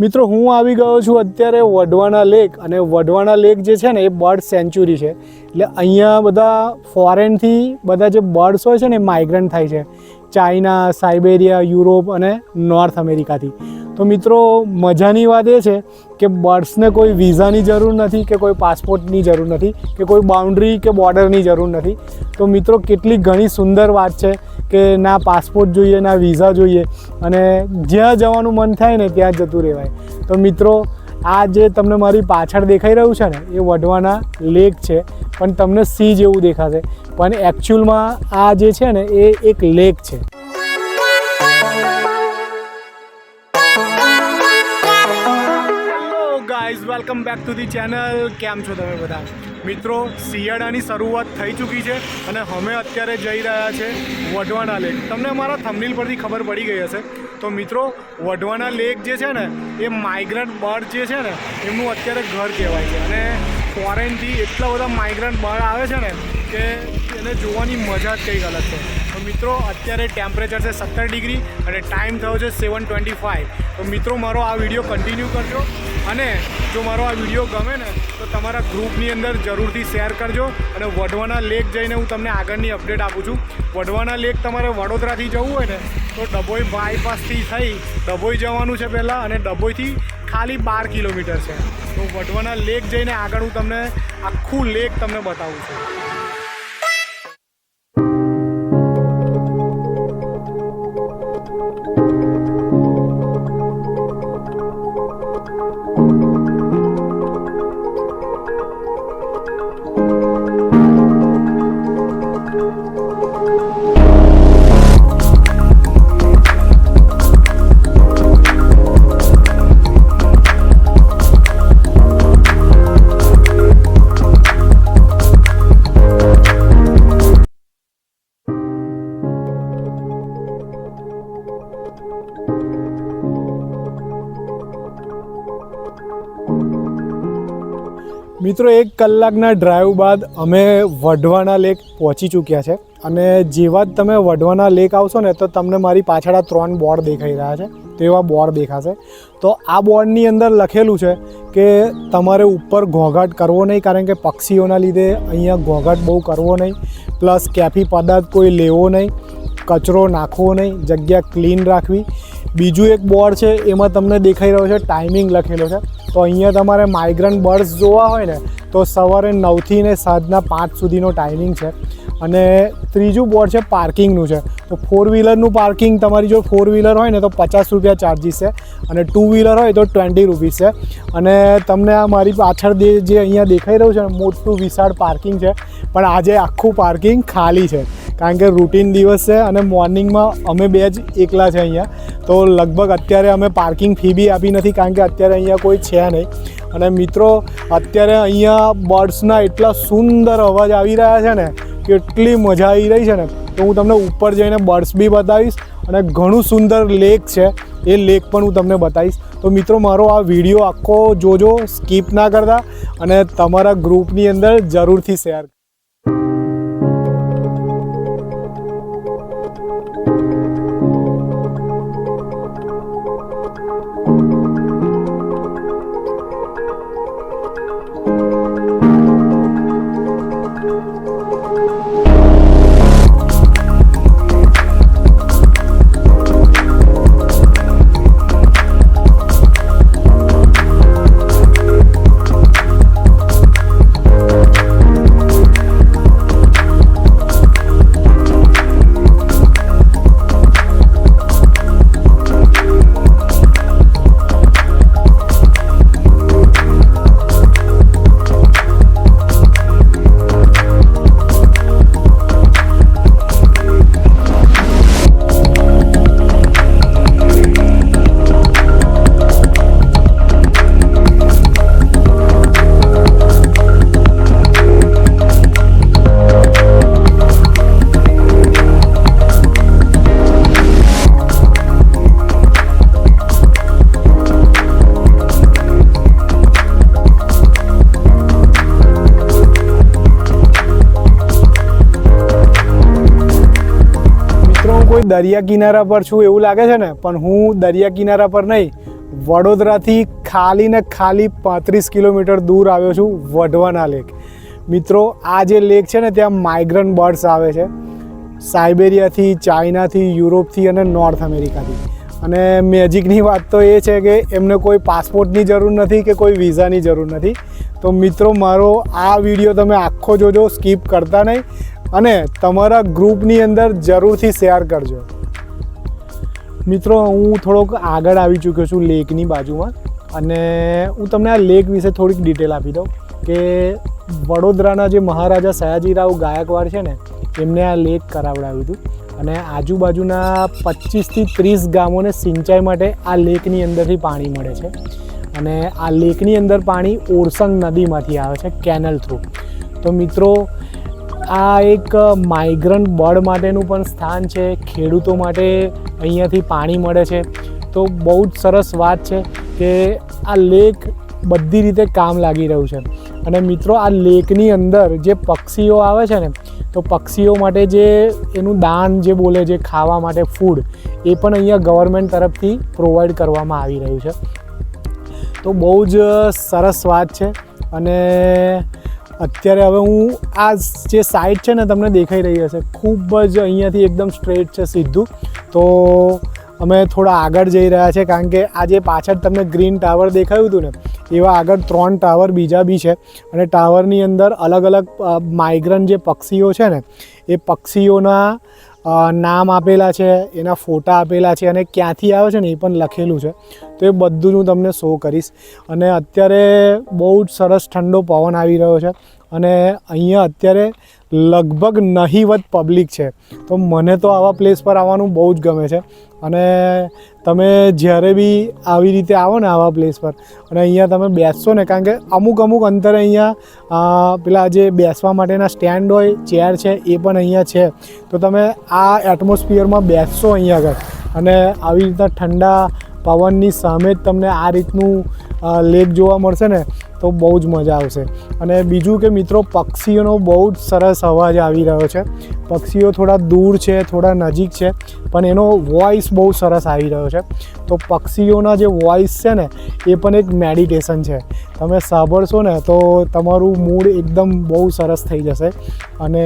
મિત્રો, હું આવી ગયો છું અત્યારે વઢવાણા લેક અને વઢવાણા લેક જે છે ને, એ બર્ડ સેન્ચુરી છે. એટલે અહીંયા બધા ફોરેનથી બધા જે બર્ડ્સ હોય છે ને, એ માઇગ્રન્ટ થાય છે. ચાઇના, સાઇબેરિયા, યુરોપ અને નોર્થ અમેરિકાથી. તો મિત્રો, મજાની વાત એ છે કે બર્ડ્સને કોઈ વિઝાની જરૂર નથી, કે કોઈ પાસપોર્ટની જરૂર નથી, કે કોઈ બાઉન્ડ્રી કે બોર્ડરની જરૂર નથી. તો મિત્રો, કેટલી ઘણી સુંદર વાત છે કે ના પાસપોર્ટ જોઈએ, ના વિઝા જોઈએ અને જ્યાં જવાનું મન થાય ને ત્યાં જતું રહેવાય. તો મિત્રો, આ જે તમને મારી પાછળ દેખાઈ રહ્યું છે ને, એ વઢવાના લેક છે, પણ તમને સી જેવું દેખાશે. પણ એકચ્યુઅલમાં આ જે છે ને, એ એક લેક છે. Welcome back to the channel કેમ છો તમે બધા? મિત્રો, શિયાળાની શરૂઆત થઈ ચૂકી છે અને અમે અત્યારે જઈ રહ્યા છે વઢવાના લેક તમને અમારા થમનીલ પરથી ખબર પડી ગઈ હશે. તો મિત્રો વઢવાના લેક જે છે ને, એ માઇગ્રન્ટ બર્ડ જે છે ને, એમનું અત્યારે ઘર કહેવાય છે. અને ફોરેનથી એટલા બધા માઇગ્રન્ટ બર્ડ આવે છે ને, કે એને જોવાની મજા જ કંઈક અલગ છે. તો મિત્રો, અત્યારે ટેમ્પરેચર છે સત્તર ડિગ્રી અને ટાઈમ થયો છે સેવન ટ્વેન્ટી ફાઇવ તો મિત્રો, મારો આ વીડિયો કન્ટિન્યુ કરજો. અને જો મારો આ વીડિયો ગમે ને, તો તમારા ગ્રુપની અંદર જરૂરથી શેર કરજો અને વઢવાના લેક જઈને હું તમને આગળની અપડેટ આપું છું. વઢવાના લેક તમારે વડોદરાથી જવું હોય ને, તો ડભોઈ બાયપાસથી થઈ ડભોઈ જવાનું છે પહેલાં અને ડભોઈથી ખાલી બાર કિલોમીટર છે. તો વઢવાના લેક જઈને આગળ હું તમને આખું લેક તમને બતાવું છું. મિત્રો, એક કલાકના ડ્રાઈવ બાદ અમે વઢવાના લેક પહોંચી ચૂક્યા છે. અને જેવા જ તમે વઢવાના લેક આવશો ને, તો તમને મારી પાછળ આ ત્રણ બોર્ડ દેખાઈ રહ્યા છે. તો એવા બોર્ડ દેખાશે. તો આ બોર્ડની અંદર લખેલું છે કે તમારે ઉપર ઘોંઘાટ કરવો નહીં, કારણ કે પક્ષીઓના લીધે અહીંયા ઘોંઘાટ બહુ કરવો નહીં. પ્લસ કેફી પદાર્થ કોઈ લેવો નહીં, કચરો નાખવો નહીં, જગ્યા ક્લીન રાખવી. બીજું એક બોર્ડ છે, એમાં તમને દેખાઈ રહ્યો છે ટાઈમિંગ લખેલો છે. તો અહીંયા તમારે માઇગ્રન્ટ બર્ડ્સ જોવા હોય ને, તો સવારે નવથી ને સાંજના પાંચ સુધીનો ટાઈમિંગ છે. અને ત્રીજું બોર્ડ છે પાર્કિંગનું છે. તો ફોર વ્હીલરનું પાર્કિંગ તમારી જો ફોર વ્હીલર હોય ને તો પચાસ રૂપિયા ચાર્જિસ છે. અને ટુ વ્હીલર હોય તો ટ્વેન્ટી રૂપીસ છે. અને તમને આ મારી પાછળ જે અહીંયા દેખાઈ રહ્યું છે મોટું વિશાળ પાર્કિંગ છે. પણ આજે આખું પાર્કિંગ ખાલી છે. કારણ કે રૂટીન દિવસ છે અને મોર્નિંગમાં અમે બે જ એકલા છે અહીંયા. તો લગભગ અત્યારે અમે પાર્કિંગ ફી બી આપી નથી કારણ કે અત્યારે અહીંયા કોઈ છે નહીં. અને મિત્રો, અત્યારે અહીંયા બર્ડ્સના એટલા સુંદર અવાજ આવી રહ્યા છે ને કેટલી મજા આવી રહી છે ને? તો હું તમને ઉપર જઈને બર્ડ્સ બી બતાવીશ અને ઘણું સુંદર લેક છે. એ લેક પણ હું તમને બતાવીશ. તો મિત્રો, મારો આ વીડિયો આખો જોજો સ્કીપ ના કરતા અને તમારા ગ્રુપની અંદર જરૂરથી શેર હું દરિયા કિનારા પર છું એવું લાગે છે ને, પણ હું દરિયા કિનારા પર નહીં. વડોદરાથી ખાલી ને ખાલી પાંત્રીસ કિલોમીટર દૂર આવ્યો છું વઢવાના લેક. મિત્રો, આ જે લેક છે ને, ત્યાં માઇગ્રન્ટ બર્ડ્સ આવે છે. સાઇબેરિયાથી, ચાઇનાથી, યુરોપથી અને નોર્થ અમેરિકાથી અને મેજિકની વાત તો એ છે કે, એમને કોઈ પાસપોર્ટની જરૂર નથી કે કોઈ વિઝાની જરૂર નથી. તો મિત્રો, મારો આ વીડિયો તમે આખો જોજો સ્કીપ કરતા નહીં. અને તમારા ગ્રુપની અંદર જરૂરથી શેર કરજો. મિત્રો, હું થોડોક આગળ આવી ચૂક્યો છું લેકની બાજુમાં અને હું તમને આ લેક વિશે થોડીક ડિટેલ આપી દઉં કે વડોદરાના જે મહારાજા સયાજીરાવ ગાયકવાડ છે ને, એમને આ લેક કરાવડાવ્યું હતું અને આજુબાજુના પચીસથી ત્રીસ ગામોને સિંચાઈ માટે આ લેકની અંદરથી પાણી મળે છે અને આ લેકની અંદર પાણી ઓરસંગ નદીમાંથી આવે છે, કેનલ થ્રુ. તો મિત્રો આ એક માઇગ્રન્ટ બર્ડ માટેનું પણ સ્થાન છે. ખેડૂતો માટે અહીંયાથી પાણી મળે છે. તો બહુ જ સરસ વાત છે કે આ લેક બધી રીતે કામ લાગી રહ્યું છે. અને મિત્રો, આ લેકની અંદર જે પક્ષીઓ આવે છે ને, તો પક્ષીઓ માટે જે એનું દાન જે બોલે જે ખાવા માટે ફૂડ એ પણ અહીંયા ગવર્મેન્ટ તરફથી પ્રોવાઈડ કરવામાં આવી રહ્યું છે. તો બહુ જ સરસ વાત છે. અને અત્યારે હવે હું આ જે સાઈડ છે ને તમને દેખાઈ રહી હશે, ખૂબ જ અહીંયાથી એકદમ સ્ટ્રેટ છે સીધું. તો અમે થોડા આગળ જઈ રહ્યા છે, કારણ કે આ જે પાછળ તમને ગ્રીન ટાવર દેખાયું હતું ને, એવા આગળ ત્રણ ટાવર બીજા બી છે. અને ટાવરની અંદર અલગ અલગ માઇગ્રન્ટ જે પક્ષીઓ છે ને, એ પક્ષીઓના નામ આપેલા છે, એના ફોટા આપેલા છે અને ક્યાંથી આવે છે ને એ પણ લખેલું છે. તો એ બધું જ હું તમને શો કરીશ. અને અત્યારે બહુ જ સરસ ઠંડો પવન આવી રહ્યો છે અને અહીંયા અત્યારે લગભગ નહીવત પબ્લિક છે. તો મને તો આવા પ્લેસ પર આવવાનું બહુ જ ગમે છે. અને તમે જ્યારે બી આવી રીતે આવો ને આવા પ્લેસ પર, અને અહીંયા તમે બેસશો ને, કારણ કે અમુક અમુક અંતરે અહીંયા પેલા જે બેસવા માટેના સ્ટેન્ડ હોય ચેર છે, એ પણ અહીંયા છે. તો તમે આ એટમોસ્ફિયરમાં બેસશો અહીંયા આગળ. અને આવી રીતના ઠંડા પવનની સામે જ તમને આ રીતનું લેક જોવા મળશે ને, તો બહુ જ મજા આવશે. અને બીજું કે મિત્રો, પક્ષીઓનો બહુ જ સરસ અવાજ આવી રહ્યો છે. પક્ષીઓ થોડા દૂર છે, થોડા નજીક છે, પણ એનો વોઇસ બહુ સરસ આવી રહ્યો છે. તો પક્ષીઓના જે વોઇસ છે ને, એ પણ એક મેડિટેશન છે. તમે સાંભળશો ને, તો તમારું મૂડ એકદમ બહુ સરસ થઈ જશે. અને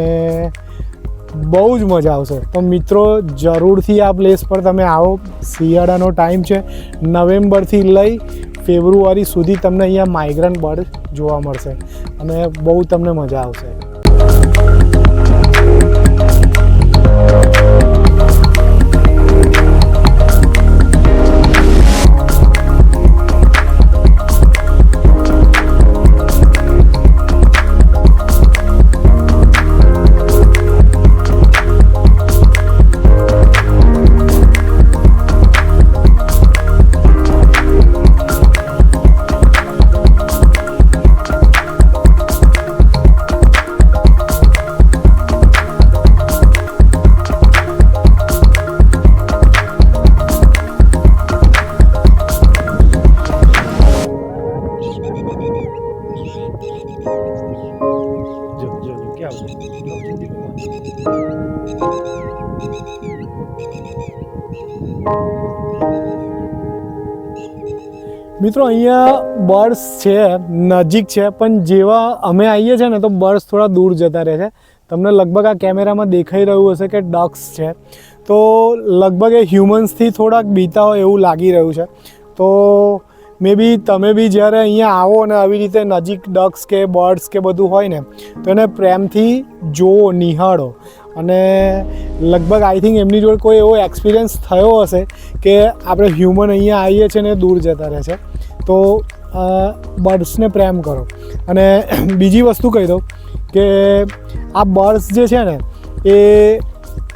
બહુ જ મજા આવશે. તો મિત્રો, જરૂરથી આ પ્લેસ પર તમે આવો. શિયાળાનો ટાઈમ છે. નવેમ્બરથી લઈ ફેબ્રુઆરી સુધી તમને અહીંયા માઇગ્રન્ટ બર્ડ જોવા મળશે. અને બહુ તમને મજા આવશે. મિત્રો, અહીંયા બર્ડ્સ છે, નજીક છે, પણ જેવા અમે આવીએ છીએ ને, તો બર્ડ્સ થોડા દૂર જતા રહે છે. તમને લગભગ આ કેમેરામાં દેખાઈ રહ્યું હશે કે ડક્સ છે. તો લગભગ એ હ્યુમન્સથી થોડાક બીતા હોય એવું લાગી રહ્યું છે. તો મે બી તમે બી જ્યારે અહીંયા આવો અને આવી રીતે નજીક ડક્સ કે બર્ડ્સ કે બધું હોય ને, તો એને પ્રેમથી જુઓ, નિહાળો. અને લગભગ આઈ થિંક એમની જોડે કોઈ એવો એક્સપિરિયન્સ થયો હશે કે આપણે હ્યુમન અહીંયા આવીએ છીએ ને, દૂર જતા રહે છે. તો બર્ડ્સને પ્રેમ કરો. અને બીજી વસ્તુ કહી દઉં કે, આ બર્ડ્સ જે છે ને, એ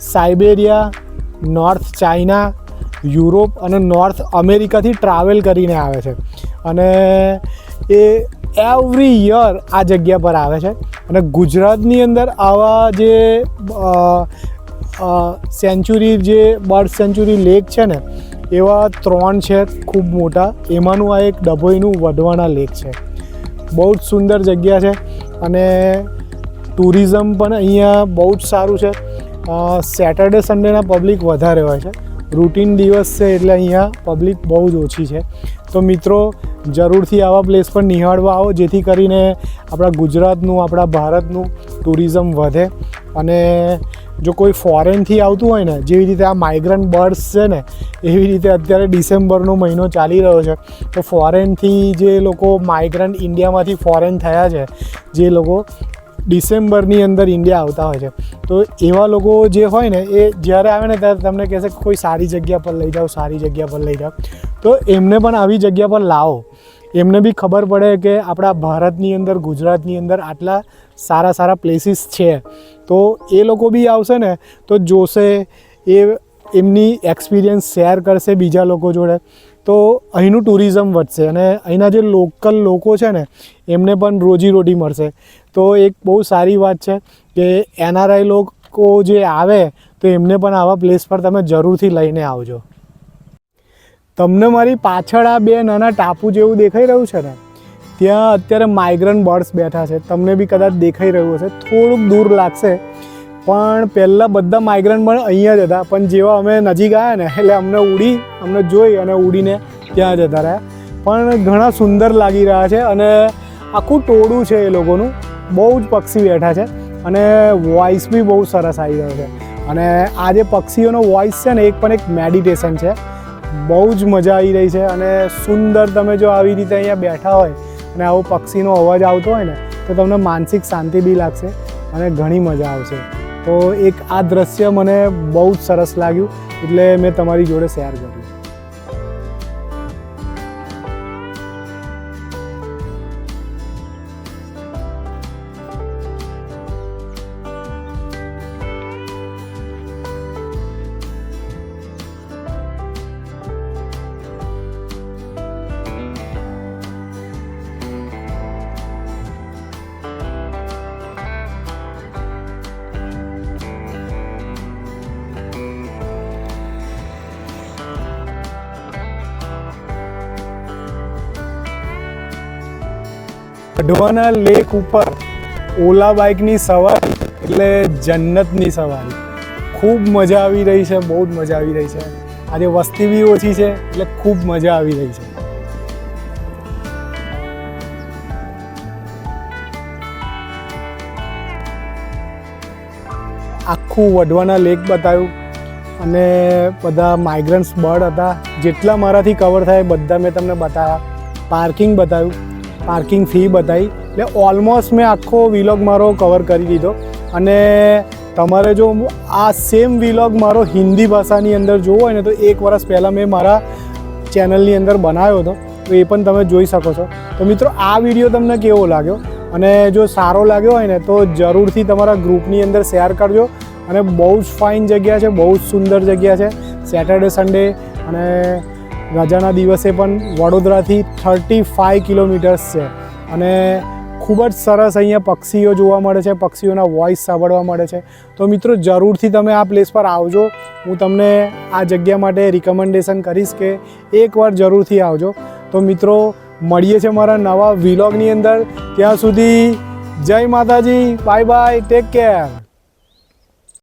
સાઇબેરિયા, નોર્થ ચાઇના, યુરોપ અને નોર્થ અમેરિકાથી ટ્રાવેલ કરીને આવે છે. અને એ એવરી યર આ જગ્યા પર આવે છે. અને ગુજરાતની અંદર આવા જે સેન્ચુરી જે બર્ડ સેન્ચુરી લેક છે ને એવા ત્રણ છે ખૂબ મોટા. એમાંનું આ એક ડભોઈનું વઢવાણા લેક છે. બહુ જ સુંદર જગ્યા છે અને ટુરિઝમ પણ અહીંયા બહુ જ સારું છે. સેટરડે સન્ડેના પબ્લિક વધારે હોય છે. રૂટીન દિવસ છે એટલે અહીંયા પબ્લિક બહુ જ ઓછી છે. તો મિત્રો, જરૂરથી આવા પ્લેસ પર નિહાળવા આવો, જેથી કરીને આપણા ગુજરાતનું, આપણા ભારતનું ટુરિઝમ વધે અને જો કોઈ ફોરેનથી આવતું હોય ને, જેવી રીતે આ માઇગ્રન્ટ બર્ડ્સ છે ને, એવી રીતે અત્યારે ડિસેમ્બરનો મહિનો ચાલી રહ્યો છે, તો ફોરેનથી જે લોકો માઇગ્રન્ટ ઇન્ડિયામાંથી ફોરેન થયા છે, જે લોકો ડિસેમ્બરની અંદર ઇન્ડિયા આવતા હોય છે, તો એવા લોકો જે હોય ને, એ જ્યારે આવે ને, ત્યારે તમને કહેશે કોઈ સારી જગ્યા પર લઈ જાઓ, સારી જગ્યા પર લઈ જાઓ. તો એમને પણ આવી જગ્યા પર લાવો. એમને બી ખબર પડે કે આપણા ભારતની અંદર, ગુજરાતની અંદર આટલા સારા સારા પ્લેસીસ છે. તો એ લોકો બી આવશે ને, તો જોશે, એ એમની એક્સપિરિયન્સ શેર કરશે બીજા લોકો જોડે. તો અહીંનું ટુરિઝમ વધશે અને અહીંના જે લોકલ લોકો છે ને, એમને પણ રોજીરોટી મળશે. તો એક બહુ સારી વાત છે કે એનઆરઆઈ લોકો જે આવે, તો એમને પણ આવા પ્લેસ પર તમે જરૂરથી લઈને આવજો. તમને મારી પાછળ આ બે નાના ટાપુ જેવું દેખાઈ રહ્યું છે ને? ત્યાં અત્યારે માઇગ્રન્ટ બર્ડ્સ બેઠા છે. તમને બી કદાચ દેખાઈ રહ્યું હશે. થોડુંક દૂર લાગશે. પણ પહેલાં બધા માઇગ્રન્ટ પણ અહીંયા જ હતા. પણ જેવા અમે નજીક આવ્યા ને, એટલે અમને ઉડી, અમને જોઈ અને ઉડીને ત્યાં જતા રહ્યા. પણ ઘણા સુંદર લાગી રહ્યા છે અને આખું ટોળું છે એ લોકોનું. બહુ જ પક્ષી બેઠા છે અને વોઇસ બી બહુ સરસ આવી રહ્યો છે. અને આ જે પક્ષીઓનો વોઇસ છે ને એક પણ એક મેડિટેશન છે. બહુ જ મજા આવી રહી છે અને સુંદર તમે જો આવી રીતે અહીંયા બેઠા હોય અને આવો પક્ષીનો અવાજ આવતો હોય ને, તો તમને માનસિક શાંતિ બી લાગશે અને ઘણી મજા આવશે. તો એક આ દ્રશ્ય મને બહુ જ સરસ લાગ્યું, એટલે મેં તમારી જોડે શેર કર્યું. કઢવાના લેક ઉપર ઓલા બાઇકની સવારી એટલે જન્નતની સવારી. ખૂબ મજા આવી રહી છે, બહુ જ મજા આવી રહી છે. આજે વસ્તી બી ઓછી છે, એટલે ખૂબ મજા આવી રહી છે. આખું વઢવાના લેક બતાવ્યું અને બધા માઇગ્રન્ટ્સ બર્ડ હતા. જેટલા મારાથી કવર થાય બધા મેં તમને બતાવ્યા. પાર્કિંગ બતાવ્યું. પાર્કિંગ ફી બતાવી એટલે ઓલમોસ્ટ મેં આખો વિલોગ મારો કવર કરી દીધો. અને તમારે જો આ સેમ વિલોગ મારો હિન્દી ભાષાની અંદર જોવો હોય ને, તો એક વર્ષ પહેલાં મેં મારા ચેનલની અંદર બનાવ્યો હતો. તો એ પણ તમે જોઈ શકો છો. તો મિત્રો, આ વીડિયો તમને કેવો લાગ્યો? અને જો સારો લાગ્યો હોય ને, તો જરૂરથી તમારા ગ્રુપની અંદર શેર કરજો. અને બહુ જ ફાઇન જગ્યા છે, બહુ જ સુંદર જગ્યા છે. સેટરડે સન્ડે અને રજાના દિવસે પણ વડોદરાથી થર્ટી ફાઇવ કિલોમીટર્સ છે. અને ખૂબ જ સરસ અહીંયા પક્ષીઓ જોવા મળે છે, પક્ષીઓના વોઇસ સાંભળવા મળે છે. તો મિત્રો, જરૂરથી તમે આ પ્લેસ પર આવજો. હું તમને આ જગ્યા માટે રિકમેન્ડેશન કરીશ કે એકવાર જરૂરથી આવજો. તો મિત્રો, મળીએ છીએ મારા નવા વિલોગની અંદર. ત્યાં સુધી જય માતાજી. Bye bye take care